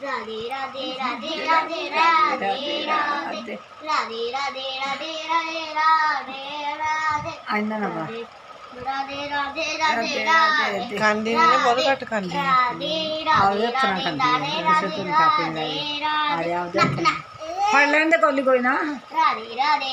Radhe Radhe Radhe Radhe Radhe Radhe Radhe Radhe Kolli போயினா Radhe Radhe